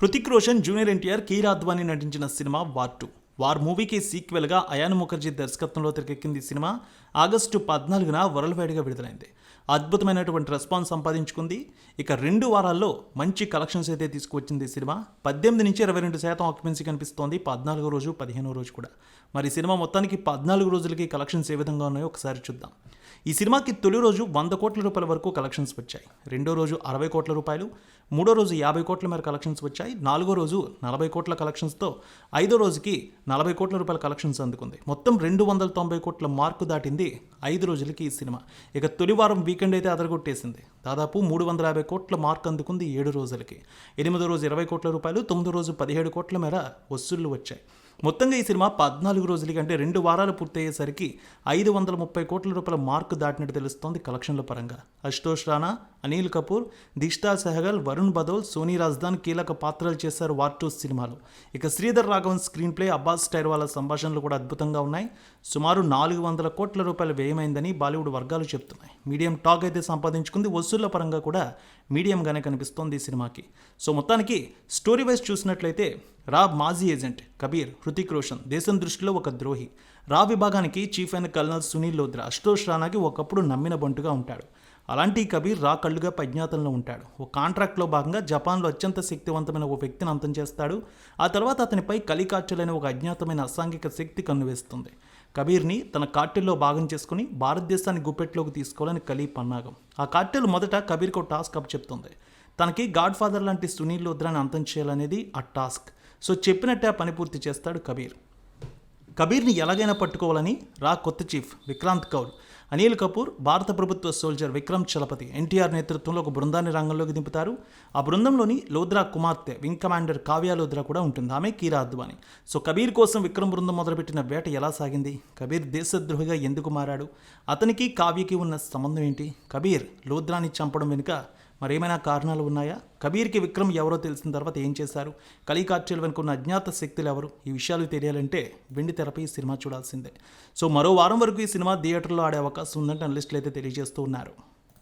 Hrithik Roshan junior NTR Kiara Advani నటించిన cinema war two. War మూవీకి సీక్వెల్గా అయాన్ ముఖర్జీ దర్శకత్వంలో తెరకెక్కింది ఈ సినిమా. ఆగస్టు పద్నాలుగున వరల్డ్ వైడ్గా విడుదలైంది. అద్భుతమైనటువంటి రెస్పాన్స్ సంపాదించుకుంది. ఇక రెండు వారాల్లో మంచి కలెక్షన్స్ అయితే తీసుకువచ్చింది ఈ సినిమా. పద్దెనిమిది నుంచి ఇరవై రెండు శాతం ఆక్యుపెన్సీ కనిపిస్తోంది. పద్నాలుగో రోజు పదిహేనో రోజు కూడా. మరి సినిమా మొత్తానికి పద్నాలుగు రోజులకి కలెక్షన్స్ ఏ విధంగా ఉన్నాయో ఒకసారి చూద్దాం. ఈ సినిమాకి తొలి రోజు వంద కోట్ల రూపాయల వరకు కలెక్షన్స్ వచ్చాయి. రెండో రోజు అరవై కోట్ల రూపాయలు మూడో రోజు యాభై కోట్ల మేర కలెక్షన్స్ వచ్చాయి నాలుగో రోజు నలభై కోట్ల కలెక్షన్స్తో ఐదో రోజుకి నలభై కోట్ల రూపాయల కలెక్షన్స్ అందుకుంది. మొత్తం రెండు వందల తొంభై కోట్ల మార్కు దాటింది ఐదు రోజులకి ఈ సినిమా. ఇక తొలి వారం వీకెండ్ అయితే అదరగొట్టేసింది. దాదాపు మూడు వందల యాభై కోట్ల మార్క్ అందుకుంది ఏడు రోజులకి. ఎనిమిదో రోజు ఇరవై కోట్ల రూపాయలు తొమ్మిదో రోజు పదిహేడు కోట్ల మేర వసూళ్ళు వచ్చాయి. మొత్తంగా ఈ సినిమా పద్నాలుగు రోజులకి అంటే రెండు వారాలు పూర్తయ్యేసరికి ఐదు వందల ముప్పై కోట్ల రూపాయల మార్కు దాటినట్టు తెలుస్తోంది కలెక్షన్ల పరంగా. అశుతోష్ రాణా అనిల్ కపూర్ దిష్టా సెహగల్ వరుణ్ బదోల్ సోనీ రాజ్దాన్ కీలక పాత్రలు చేశారు వార్ టూ సినిమాలో. ఇక శ్రీధర్ రాఘవన్ స్క్రీన్ ప్లే అబ్బాస్ స్టైర్ వాళ్ళ సంభాషణలు కూడా అద్భుతంగా ఉన్నాయి. సుమారు నాలుగు వందల కోట్ల రూపాయలు వ్యయమైందని బాలీవుడ్ వర్గాలు చెప్తున్నాయి. మీడియం టాక్ అయితే సంపాదించుకుంది వసూళ్ళ పరంగా కూడా మీడియంగానే కనిపిస్తోంది ఈ సినిమాకి. సో మొత్తానికి స్టోరీ వైజ్ చూసినట్లయితే రాబ్ మాజీ ఏజెంట్ కబీర్ హృతిక్ రోషన్ దేశం దృష్టిలో ఒక ద్రోహి. రా విభాగానికి చీఫ్ అయిన కల్నల్ సునీల్ లోద్రా అశుతోష్ రానాకి ఒకప్పుడు నమ్మిన బంటుగా ఉంటాడు. అలాంటి కబీర్ రా కళ్ళుగా ప్రజ్ఞాతంలో ఉంటాడు. ఓ కాంట్రాక్ట్లో భాగంగా జపాన్లో అత్యంత శక్తివంతమైన ఓ వ్యక్తిని అంతం చేస్తాడు. ఆ తర్వాత అతనిపై కలికాచులైన ఒక అజ్ఞాతమైన అసాంఘిక శక్తి కన్నువేస్తుంది. కబీర్ని తన కార్టెల్లో భాగం చేసుకుని భారతదేశాన్ని గుప్పెట్లోకి తీసుకోవాలని కలీ పన్నాగం. ఆ కార్టెల్ మొదట కబీర్కు ఒక టాస్క్ అప్ చెప్తుంది తనకి గాడ్ ఫాదర్ లాంటి సునీల్ లోద్రాని అంతం చేయాలనేది ఆ టాస్క్. సో చెప్పినట్టే ఆ పని పూర్తి చేస్తాడు కబీర్. కబీర్ని ఎలాగైనా పట్టుకోవాలని రా కొత్త చీఫ్ విక్రాంత్ కౌర్. అనిల్ కపూర్ భారత ప్రభుత్వ సోల్జర్ విక్రమ్ చలపతి ఎన్టీఆర్ నేతృత్వంలో ఒక బృందాన్ని రంగంలోకి దింపుతారు. ఆ బృందంలోని లోద్రా కుమార్తె వింగ్ కమాండర్ కావ్య లోద్రా కూడా ఉంటుంది. ఆమె కీరా అద్వాని. సో కబీర్ కోసం విక్రమ్ బృందం మొదలుపెట్టిన వేట ఎలా సాగింది? కబీర్ దేశద్రోహిగా ఎందుకు మారాడు? అతనికి కావ్యకి ఉన్న సంబంధం ఏంటి? కబీర్ లోద్రాని చంపడం వెనుక మరేమైనా కారణాలు ఉన్నాయా? కబీర్కి విక్రమ్ ఎవరో తెలిసిన తర్వాత ఏం చేశారు? కలికార్చీలు వెనుకున్న అజ్ఞాత శక్తులు ఎవరు? ఈ విషయాలు తెలియాలంటే వెండి తెరపై సినిమా చూడాల్సిందే. సో మరో వారం వరకు ఈ సినిమా థియేటర్లో ఆడే అవకాశం ఉందంటే అనలిస్టులు అయితే తెలియజేస్తూ ఉన్నారు.